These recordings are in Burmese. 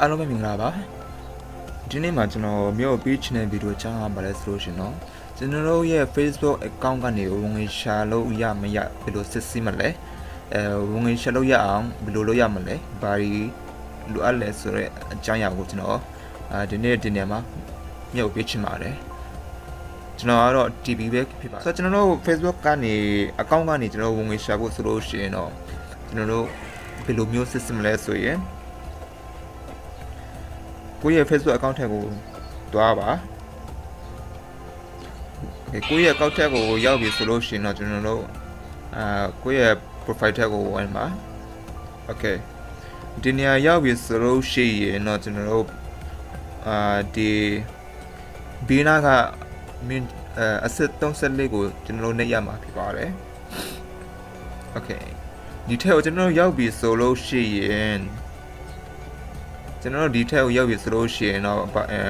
အားလုံးပဲမင်္ဂလာပါဒီနေ့မှာကျွန်တော်မြို့ပေးချင်တဲ့ဗီဒီယိုချမ်းသာပါလဲဆိုလို့ရှင်နော်ကျွန်တော်တို့ရဲ့ Facebook account ကနေဝင်ငွေရှာလို့ရမရဘယ်လိုစစ်ဆေးမလဲအဲဝင်ငွေရှာလို့ရအောင်ဘယ်လိုလုပ်ရမလဲဘာဒီလိုအပ်လဲဆိုတော့အကြောင်းအရာကိုကျွန်တော်အဲဒီနေ့ဒီနေ့မှာမြို့ပေးချင်ပါတယ်ကျွန်တော်ကတော့ TV ပဲဖြစ်ပါဆိုတော့ကျွန်တော်တို့ Facebook ကနေ account ကနေကျွန်တော်ဝင်ငွေရှာဖို့ဆိုလို့ရှိရင်တော့ကျွန်တော်တို့ဘယ်လိုမျိုး system လဲဆိုရင် ကိုယ့်ရဲ့ Facebook account ထက်ကိုတွားပါကိုယ့်ရဲ့ account ထက်ကိုရောက်ပြီဆိုလို့ရှိရင်တော့ကျွန်တော်တို့အာကိုယ့်ရဲ့ profile ထက်ကိုဝင်ပါ okay ဒီနေရာရောက်ပြီဆိုလို့ရှိရင်တော့ကျွန်တော်တို့အာဒီဘီနာကမင်းအစစ်34ကိုကျွန်တော်တို့နှိပ်ရမှာဖြစ်ပါတယ် okay ဒီထက်ကိုကျွန်တော်တို့ရောက်ပြီဆိုလို့ရှိရင် ကျွန်တော်တို့ဒီထက်ကိုရောက်ပြီဆိုလို့ရှိရင်တော့အဲ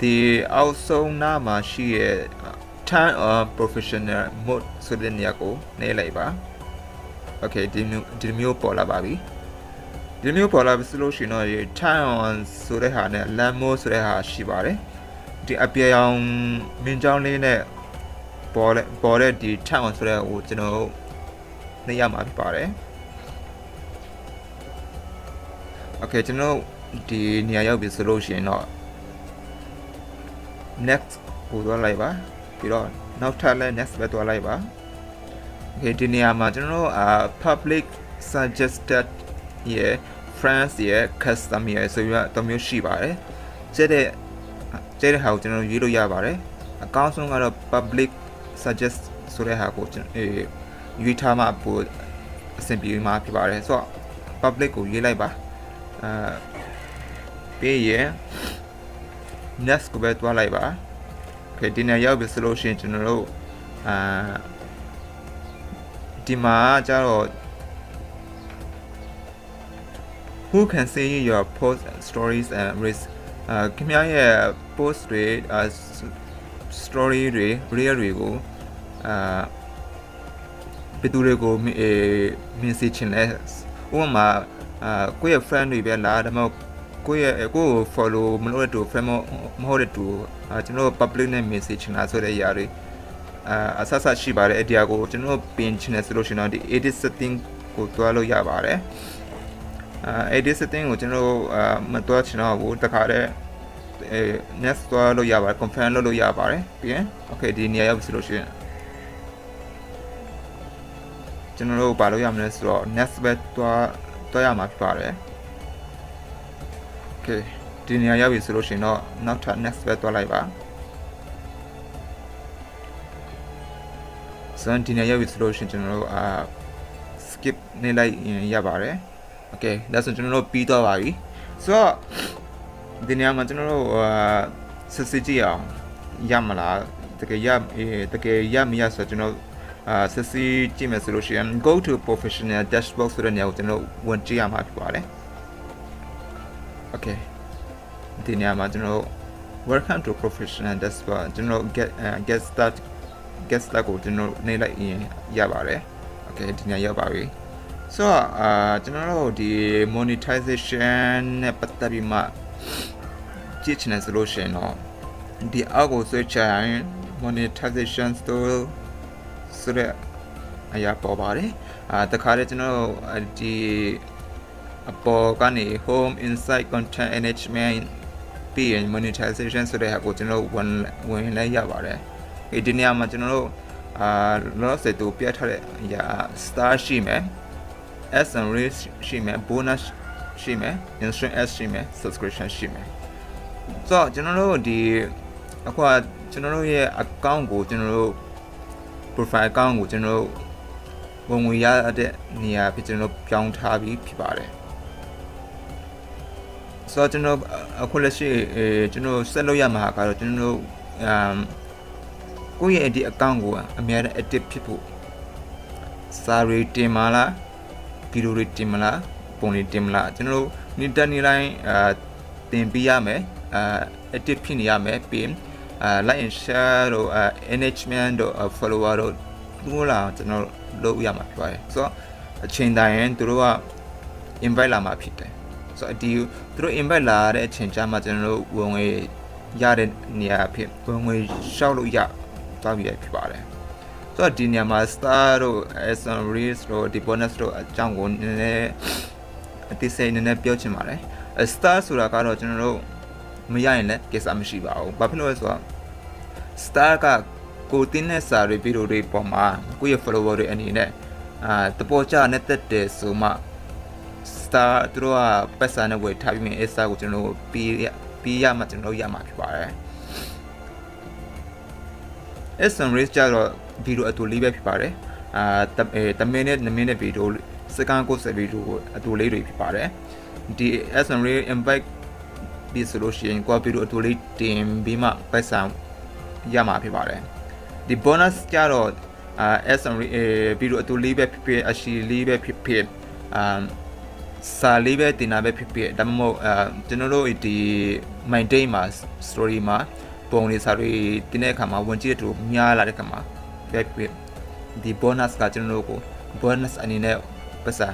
ဒီအောက်ဆုံးနားမှာရှိရဲ့ turn on professional mode ဆိုတဲ့နေရာကိုနှိပ်လိုက်ပါ okay ဒီမျိုးဒီမျိုးပေါ်လာပါပြီဒီမျိုးပေါ်လာပြီဆိုလို့ရှိရင်တော့ဒီ turn on ဆိုတဲ့ဟာနဲ့ land mode ဆိုတဲ့ဟာရှိပါတယ်ဒီအပြေအောင်မင်းကြောင်းလေးနဲ့ပေါ်တဲ့ပေါ်တဲ့ဒီ turn on ဆိုတဲ့ဟိုကျွန်တော်တို့နှိပ်ရမှာဖြစ်ပါတယ် okay ကျွန်တော်ဒီနေရာရောက်ပြီဆိုလို့ရှိရင်တော့ next ကိုသွားလိုက်ပါပြီးတော့နောက်ထပ်လည်း next ပဲသွားလိုက်ပါ okay ဒီနေရာမှာကျွန်တော်တို့အာ public suggested ရဲ့ friends ရဲ့ custom ရဲ့ဆိုပြီးတော့မျိုးရှိပါတယ်ကျတဲ့ကျတဲ့ဟာကိုကျွန်တော်ရွေးလို့ရပါတယ်အကောင်းဆုံးကတော့ public suggest ဆိုတဲ့ဟာကိုကျွန်တော်ရွေးထားမှပိုအဆင်ပြေမှာဖြစ်ပါတယ်ဆိုတော့ public ကိုရွေးလိုက်ပါ အာပြီးရင် next ကိုပဲတွားလိုက်ပါ okay ဒီနေ့ရောက်ပြီဆိုလို့ရှိရင်ကျွန်တော်တို့အာဒီမှာကျတော့ who can see your post stories and risk အာခင်ဗျားရဲ့ post တွေအာ story တွေ reel တွေကိုအာဘယ်သူတွေကိုအေးမြင်စေချင်လဲဥပမာ အာကိုယ့်ရဲ့ friend တွေပဲလားဒါမှမဟုတ်ကိုယ့်ရဲ့ကိုယ့်ကို follow မလုပ်တဲ့သူ friend မဟုတ်တဲ့သူအာကျွန်တော် public နဲ့ message ချင်တာဆိုတဲ့အရာတွေအာအဆဆရှိပါတယ်အဲ့ဒီအကိုကျွန်တော်ပင်ချင်တယ်ဆိုလို့ရှိရင်တော့ဒီ edit setting ကိုတွားလို့ရပါတယ်အာ edit setting ကိုကျွန်တော်အာမတွားချင်တော့ဘူးတခါတည်းအဲ next တွားလို့ရပါတယ် confirm လုပ်လို့ရပါတယ်ပြီးရင် okay ဒီနေရာရောက်ပြီဆိုလို့ရှိရင်ကျွန်တော်တို့ဘာလုပ်ရမလဲဆိုတော့ next ပဲတွား တွားရမှာဖြစ်ပါတယ် okay ဒီနေရာရောက်ပြီဆိုလို့ရှိရင်တော့နောက်ထပ် next ပဲတွားလိုက်ပါစံဒီနေရာရောက်ပြီဆိုလို့ရှိရင်ကျွန်တော်တို့အာ skip နေလိုက်ရင်ရပါတယ် okay ဒါဆိုကျွန်တော်တို့ပြီးတော့ပါပြီဆိုတော့ဒီနေရာမှာကျွန်တော်တို့အာစစ်စစ်ကြည့်အောင်ရမလားတကယ်ရတကယ်ရမရဆိုတော့ကျွန်တော် အာစစ်စစ်ကြည့်မယ်ဆိုလို့ရှိရင် go to professional dashboard ဆိုတဲ့နေရာကိုကျွန်တော်ဝင်ကြည့်ရမှာဖြစ်ပါတယ် okay ဒီနေရာမှာကျွန်တော် welcome to professional dashboard ကျွန်တော် get uh, get start get start ကိုကျွန်တော်နေလိုက်ရင်ရပါတယ် okay ဒီနေရာရောက်ပါပြီဆိုတော့အာကျွန်တော်တို့ဒီ monetization နဲ့ပတ်သက်ပြီးမှကြည့်ချင်တယ်ဆိုလို့ရှိရင်တော့ဒီအောက်ကိုဆွဲချရင် monetization store ဆိုတဲ့အရာပေါ်ပါတယ်အာတခါတည်းကျွန်တော်တို့ဒီအပေါ်ကနေ home insight content management ပြီးရင် monetization ဆိုတဲ့ဟာကိုကျွန်တော်ဝင်ဝင်လဲရပါတယ်ဒီနေရာမှာကျွန်တော်တို့အာလောဆယ်တူပြထားတဲ့အရာ star ရှိမယ် S and raise ရှိမယ် bonus ရှိမယ် instant S ရှိမယ် subscription ရှိမယ်ဆိုတော့ကျွန်တော်တို့ဒီအခုကကျွန်တော်တို့ရဲ့ account ကိုကျွန်တော်တို့ profile account ကိုကျွန်တော်တို့ဝင်ငွေရတဲ့နေရာဖြစ်ကျွန်တော်တို့ပြောင်းထားပြီးဖြစ်ပါတယ်ဆိုတော့ကျွန်တော်အခုလက်ရှိအဲကျွန်တော်ဆက်လုပ်ရမှာကတော့ကျွန်တော်တို့အမ်ကိုယ့်ရဲ့ဒီ account ကိုအများနဲ့ active ဖြစ်ဖို့စာရီတင်မလားဗီဒီယိုတွေတင်မလားပုံတွေတင်မလားကျွန်တော်တို့နေ့တက်နေ့တိုင်းအာတင်ပေးရမယ်အာ active ဖြစ်နေရမယ်ပြီး အာ like and share တို့အာ engagement တို့ follower တို့တို့လာကျွန်တော်လုပ်ရမှာဖြစ်ပါတယ်ဆိုတော့အချိန်တိုင်းရင်တို့က invite လာမှာဖြစ်တယ်ဆိုတော့ဒီသူတို့ invite လာတဲ့အချိန်ကျမှကျွန်တော်တို့ဝင်ငွေရတဲ့နေရာဖြစ်ဝင်ငွေရှောက်လို့ရသွားပြီဖြစ်ပါတယ်ဆိုတော့ဒီနေရာမှာ star တို့ asson reels တို့ဒီ bonus တို့အကြောင်းကိုနည်းနည်းအသေးစိတ်နည်းနည်းပြောချင်ပါတယ် star ဆိုတာကတော့ကျွန်တော်တို့မရရင်လည်းကိစ္စမရှိပါဘူးဘာဖြစ်လို့လဲဆိုတော့ star ကကိုတင်းတဲ့စာတွေဗီဒီယိုတွေပေါ်မှာကိုယ့်ရဲ့ follower တွေအနေနဲ့အာတပေါ်ကြနဲ့တက်တယ်ဆိုမှ star သူတို့ကပတ်စာနဲ့ဝယ်ထားပြီးမြင် star ကိုကျွန်တော်တို့ပြီးရပြီးရမှကျွန်တော်တို့ရမှာဖြစ်ပါတယ် SM race ကြတော့ဗီဒီယိုအတူလေးပဲဖြစ်ပါတယ်အာတမင်းနဲ့နမင်းနဲ့ဗီဒီယိုစကန်ကိုဆက်ဗီဒီယိုအတူလေးတွေဖြစ်ပါတယ်ဒီ SM race impact ဒီဆိုလို့ရှိရင်ကိုဗီဒီယိုအတူလေးတင်ပြီးမှပတ်စာ ရမှာဖြစ်ပါတယ်ဒီ bonus ကြတော့အာ SM ဗီဒီယိုအတူလေးပဲဖြစ်ဖြစ်အရှိလေးပဲဖြစ်ဖြစ်အာစာလေးပဲတင်တာပဲဖြစ်ဖြစ်ဒါမှမဟုတ်အာကျွန်တော်တို့ဒီ maintain မှာ story မှာပုံလေးစာတွေတင်တဲ့အခါမှာဝင်ကြည့်တဲ့သူများလာတဲ့အခါမှာပဲဖြစ်ဒီ bonus ကကျွန်တော်တို့ကို bonus အနေနဲ့ပတ်စံ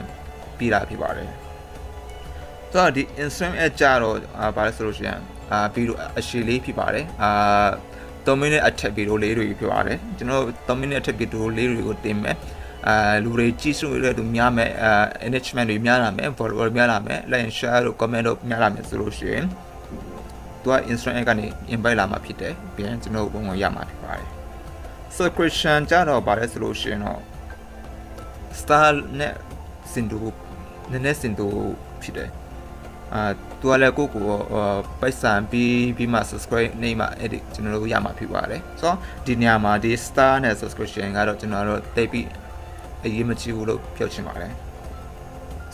ပြတာဖြစ်ပါတယ်ဆိုတော့ဒီ Instagram app ကြတော့အာဘာလဲဆိုလို့ရှိရင်အာဗီဒီယိုအရှိလေးဖြစ်ပါတယ်အာ 3မိနစ်အထက်ဗီဒီယိုလေးတွေဖြစ်ပါတယ်ကျွန်တော်3မိနစ်အထက်ဗီဒီယိုလေးတွေကိုတင်မယ်အာလူတွေကြည့်ရှုရတဲ့သူများမယ်အာ engagement တွေများလာမယ် follower များလာမယ် like share တို့ comment တို့များလာမယ်ဆိုလို့ရှိရင်သူက Instagram ကနေ invite လာမှာဖြစ်တယ်ပြီးရင်ကျွန်တော်ပုံဝင်ရမှာဖြစ်ပါတယ် subscription ကြတော့ဗါလဲဆိုလို့ရှိရင်တော့ star နဲ့စင်တူနည်းနည်းစင်တူဖြစ်တယ် အာသူကလည်းကိုကိုပိုက်ဆံပြီးပြီးမှ subscribe နေမှအဲ့ဒီကျွန်တော်တို့ရမှာဖြစ်ပါတယ်ဆိုတော့ဒီနေရာမှာဒီ star နဲ့ subscription ကတော့ကျွန်တော်တို့တိတ်ပြီးအရေးမကြီးဘူးလို့ပြောချင်ပါတယ်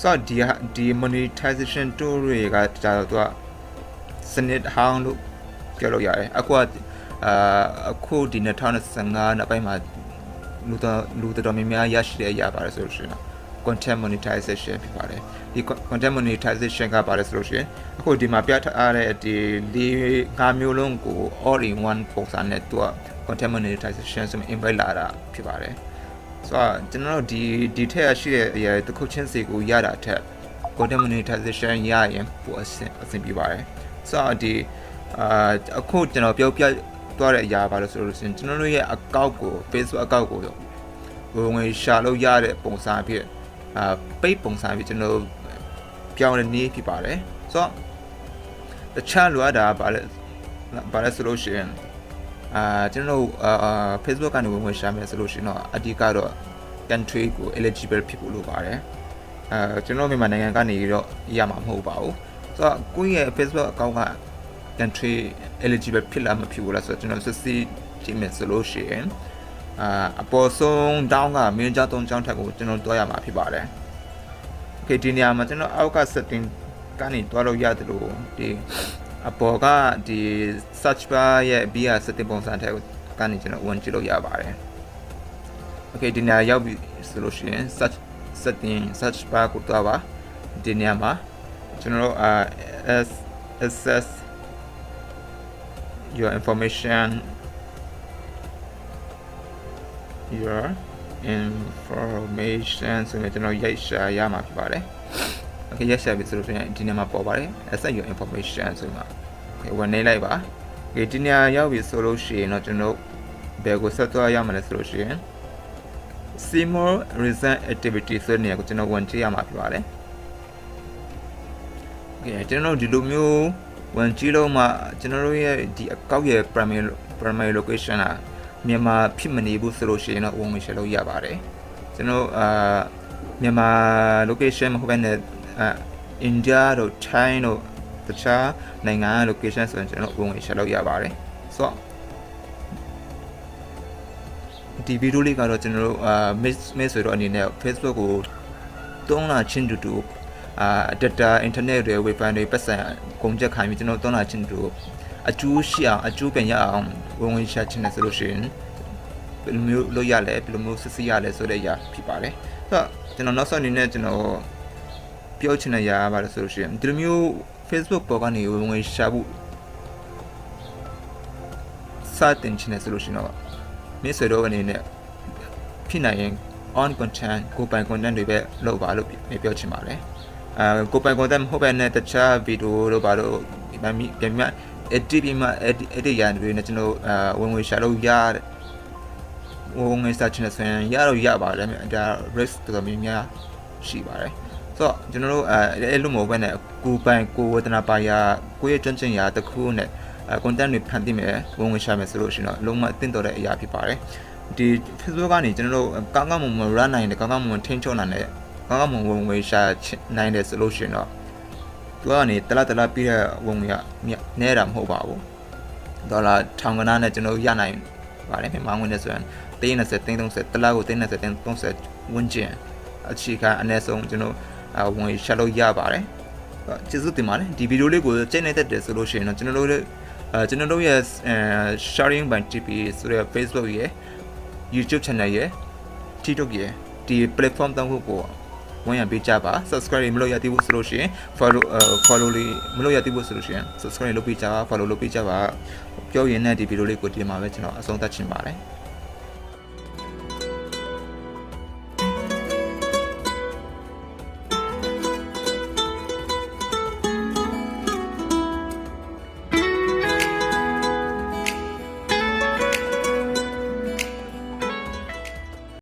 ဆိုတော့ဒီဒီ monetization tool တွေကကြာတော့သူကစနစ်ဟောင်းလို့ပြောလို့ရတယ်အခုကအာအခုဒီ2015နောက်ပိုင်းမှာလူတော်လူတော်များများရရှိတဲ့အရာပါတယ်ဆိုလို့ရှိရင် content monetization ဖြစ်ပါတယ်ဒီ content monetization ကပါတယ်ဆိုလို့ရှိရင်အခုဒီမှာပြထားတဲ့ဒီလေးငါးမျိုးလုံးကို all in one ပုံစံနဲ့သူက content monetization ဆိုရင် invite လာတာဖြစ်ပါတယ်ဆိုတော့ကျွန်တော်တို့ဒီဒီထက်ရှိတဲ့အရာတစ်ခုချင်းစီကိုရတာထက် content monetization ရရင်ပိုအဆင်အဆင်ပြေပါတယ်ဆိုတော့ဒီအာအခုကျွန်တော်ပြောပြသွားတဲ့အရာပါလို့ဆိုလို့ရှိရင်ကျွန်တော်တို့ရဲ့အကောင့်ကို Facebook အကောင့်ကိုဝင်ဝင်ရှာလို့ရတဲ့ပုံစံဖြစ် အာပိတ်ပုံစံဖြစ်ကျွန်တော်ပြောင်းတဲ့နည်းဖြစ်ပါတယ်ဆိုတော့တခြားလိုအပ်တာပါလဲပါလဲဆိုလို့ရှိရင်အာကျွန်တော်အာ Facebook ကနေဝင်ဝင်ရှာမယ်ဆိုလို့ရှိရင်တော့အဓိကတော့ country ကို eligible ဖြစ်ဖို့လိုပါတယ်အာကျွန်တော်မြန်မာနိုင်ငံကနေတော့ရမှာမဟုတ်ပါဘူးဆိုတော့ကိုယ့်ရဲ့ Facebook account က country eligible ဖြစ်လားမဖြစ်ဘူးလားဆိုတော့ကျွန်တော်စစ်စစ်ကြည့်မယ်ဆိုလို့ရှိရင် အာအပေါ်ဆုံးတောင်းကမင်းကြောင်းသုံးကြောင်းထက်ကိုကျွန်တော်တွားရမှာဖြစ်ပါတယ်။ Okay ဒီနေရာမှာကျွန်တော်အောက်က setting ကနေတွားလို့ရတယ်လို့ဒီအပေါ်ကဒီ search bar ရဲ့ BR setting ပုံစံထက်ကနေကျွန်တော်ဝင်ကြည့်လို့ရပါတယ်။ Okay ဒီနေရာရောက်ပြီဆိုလို့ရှိရင် search setting search bar ကိုတွားပါဒီနေရာမှာကျွန်တော်တို့အာ access your information your information ဆိုရင်ကျွန်တော်ရိုက်ရှာရမှာဖြစ်ပါတယ်။ Okay ရိုက်ရှာပြီဆိုလို့ရှိရင်ဒီနေ့မှာပေါ်ပါတယ် access your information ဆိုမှာ Okay ဝင်နေလိုက်ပါ။ Okay ဒီနေ့ရောက်ပြီဆိုလို့ရှိရင်တော့ကျွန်တော်ဘယ်ကိုဆက်သွားရမလဲဆိုလို့ရှိရင် see more recent activity ဆိုတဲ့နေရာကိုကျွန်တော်ဝင်ကြည့်ရမှာဖြစ်ပါတယ်။ Okay ကျွန်တော်ဒီလိုမျိုးဝင်ကြည့်လို့မှကျွန်တော်တို့ရဲ့ဒီအကောက်ရဲ့ primary primary location က မြန်မာဖြစ်မနေဘူးဆိုလို့ရှိရင်တော့ဝင်ဝင်ရှယ်လို့ရပါတယ်ကျွန်တော်အာမြန်မာ location မဟုတ်ဘဲနဲ့အာအိန္ဒိယတို့ China တို့တခြားနိုင်ငံ location ဆိုရင်ကျွန်တော်ဝင်ဝင်ရှယ်လို့ရပါတယ်ဆိုတော့ဒီဗီဒီယိုလေးကတော့ကျွန်တော်တို့အာ miss miss ဆိုတော့အနေနဲ့ Facebook ကိုတုံးလာချင်းတူတူအာ data internet တွေ wifi တွေပတ်စံကုန်ချက်ခိုင်းပြီးကျွန်တော်တုံးလာချင်းတူအကျိုးရှိအောင်အကျိုးပြန်ရအောင် ဝင်ဝင်ရှာချင်တယ်ဆိုလို့ရှိရင်ဘယ်လိုမျိုးလုပ်ရလဲဘယ်လိုမျိုးစစ်စစ်ရလဲဆိုတဲ့အရာဖြစ်ပါတယ်ဆိုတော့ကျွန်တော်နောက်ဆုံးအနေနဲ့ကျွန်တော်ပြောချင်တဲ့အရာပါလို့ဆိုလို့ရှိရင်ဒီလိုမျိုး Facebook ပေါ်ကနေဝင်ဝင်ရှာဖို့စတင်ချင်တယ်ဆိုလို့ရှိရင်တော့မင်းဆွေတို့အနေနဲ့ဖြစ်နိုင်ရင် on content ကိုပိုင် content တွေပဲလုပ်ပါလို့ပြောချင်ပါတယ်အာကိုပိုင် content မဟုတ်ပဲနဲ့တခြားဗီဒီယိုတို့ဘာလို့ဒီမှာမိပြန် မြ edit ပြီးမှ edit edit ရန်တွေနဲ့ကျွန်တော်အာဝင်ဝင်ရှာလို့ရတဲ့ဝင်ဝင်စာချင်တဲ့ဆိုရင်ရတော့ရပါတယ်ဒါ risk တော်တော်များများရှိပါတယ်ဆိုတော့ကျွန်တော်တို့အဲအဲ့လိုမဟုတ်ဘဲနဲ့ကိုပိုင်ကိုဝဒနာပါရာကိုရဲ့ကျွမ်းကျင်ရာတစ်ခုနဲ့အဲ content တွေဖန်တီးမယ်ဝင်ဝင်ရှာမယ်ဆိုလို့ရှိရင်တော့လုံးဝအသင့်တော်တဲ့အရာဖြစ်ပါတယ်ဒီ Facebook ကနေကျွန်တော်တို့ကောင်းကောင်းမွန်မွန် run နိုင်တယ်ကောင်းကောင်းမွန်မွန်ထိန်းချုပ်နိုင်တယ်ကောင်းကောင်းမွန်ဝင်ဝင်ရှာနိုင်တယ်ဆိုလို့ရှိရင်တော့ သူကနေတလားတလားပြီးတဲ့ဝင်ဝင်ကနဲတာမဟုတ်ပါဘူးဒေါ်လာထောင်ကနာနဲ့ကျွန်တော်ရနိုင်ပါတယ်မြန်မာငွေနဲ့ဆိုရင်30 30တလားကို30 30ဝန်းကျင်အခြေခံအနည်းဆုံးကျွန်တော်ဝင်ရှာလို့ရပါတယ်ကျေးဇူးတင်ပါတယ်ဒီဗီဒီယိုလေးကိုကြိုက်နေတဲ့တယ်ဆိုလို့ရှိရင်တော့ကျွန်တော်တို့အဲကျွန်တော်တို့ရဲ့ sharing by TP ဆိုတဲ့ Facebook ရဲ့ YouTube channel ရဲ့ TikTok ရဲ့ဒီ platform တောင်းဖို့ကို ဝင်ရပေးကြပါ subscribe မလုပ်ရသေးဘူးဆိုလို့ရှိရင် follow follow လေးမလုပ်ရသေးဘူးဆိုလို့ရှိရင် subscribe လုပ်ပေးကြပါ follow လုပ်ပေးကြပါပြောရင်လည်းဒီဗီဒီယိုလေးကိုဒီမှာပဲကျွန်တော်အဆုံးသတ်ချင်ပါတယ်